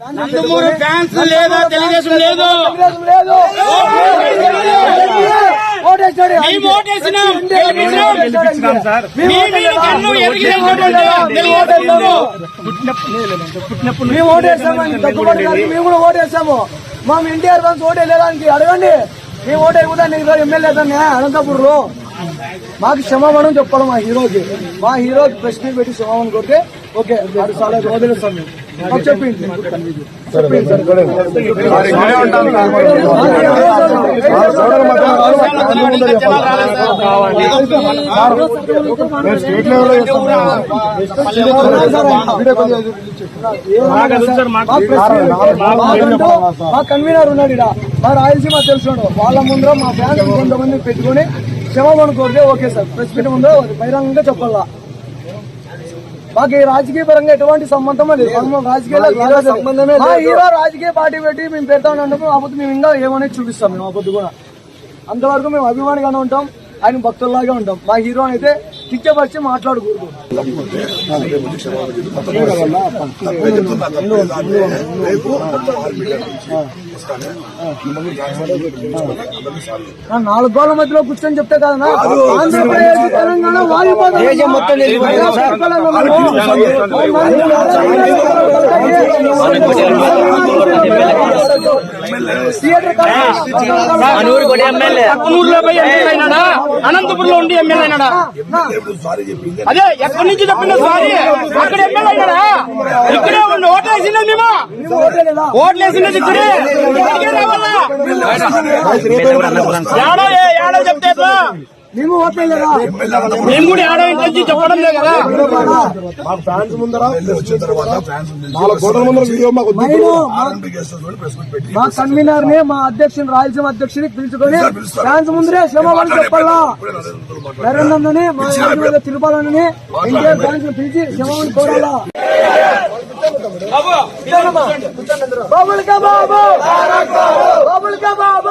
Nandamuri fans లేదా తెలుగుదేశం లేదు. మేము మీ ఓటేసాము కూడా ఓటేసాము. మా ఎన్టీఆర్ ఫ్యాన్స్ ఓటేయలేదానికి అడగండి. మేము ఓటేయకుండా నీకు ఎమ్మెల్యే దాన్ని అనంతపురంలో. మాకు క్షమాపణం చెప్పాలి మా హీరోకి. మా హీరోకి ప్రశ్న పెట్టి క్షమాపణ కొడితే ఓకే అది చాలా మా కన్వీనర్ ఉన్నాడు ఇక్కడ మా రాయలసీమ తెలుసుడు. వాళ్ళ ముందర మా ఫ్యాన్స్ కొంతమంది పెట్టుకొని క్షమాపణ కోరితే ఓకే సార్. ప్రెస్ మీట్ ముందు బహిరంగంగా చెప్పాలా. మాకు ఈ రాజకీయ పరంగా ఎటువంటి సంబంధం లేదు. మనం రాజకీయాల్లో సంబంధమే హీరో రాజకీయ పార్టీ పెట్టి మేము పెడతా ఉన్నాము అప్పుడు మేము ఇంకా ఏమనేది చూపిస్తాం మేము అప్పుడు కూడా. అంతవరకు మేము అభిమానిగానే ఉంటాం. ఆయన భక్తుల్లాగే ఉంటాం మా హీరో అయితే కిచ్చపరిచి మాట్లాడకూడదు. నాలుగు గోళ్ళ మధ్యలో కూర్చొని చెప్తే కదా ఆంధ్రప్రదేశ్ తెలంగాణ వాయుపోతుంది మనూరు కూడా ఎమ్మెల్యే. పక్కనూరులో పోయి ఎమ్మెల్యే అయినాడా? అనంతపురంలో ఉండి ఎమ్మెల్యే అయినాడా? అదే ఎక్కడి నుంచి చెప్పిన సారీ? అక్కడ ఎమ్మెల్యే అయినాడా? ఇక్కడే ఉండి ఓట్లేసిందా మేము ఓట్లేసినది ఇక్కడే? రావాలా? ఏడో చెప్తే? మేము ఓట్లేదా మేము కూడా ఏడో ఇంటి నుంచి చెప్పడం లేదు కదా? మైను మా కన్వీనర్ని మా అధ్యక్షుని రాయలసీమ అధ్యక్షుని పిలుచుకొని ఫ్యాన్స్ ముందరే క్షమాపణ చెప్పాలా? నరేంద్రని మా తిరుపాలని ఎన్టీఆర్ ఫ్యాన్స్ పిలిచి క్షమాపణ కోరాలా బాబుల్ కా బాబు! బాబుల్ కా బాబు!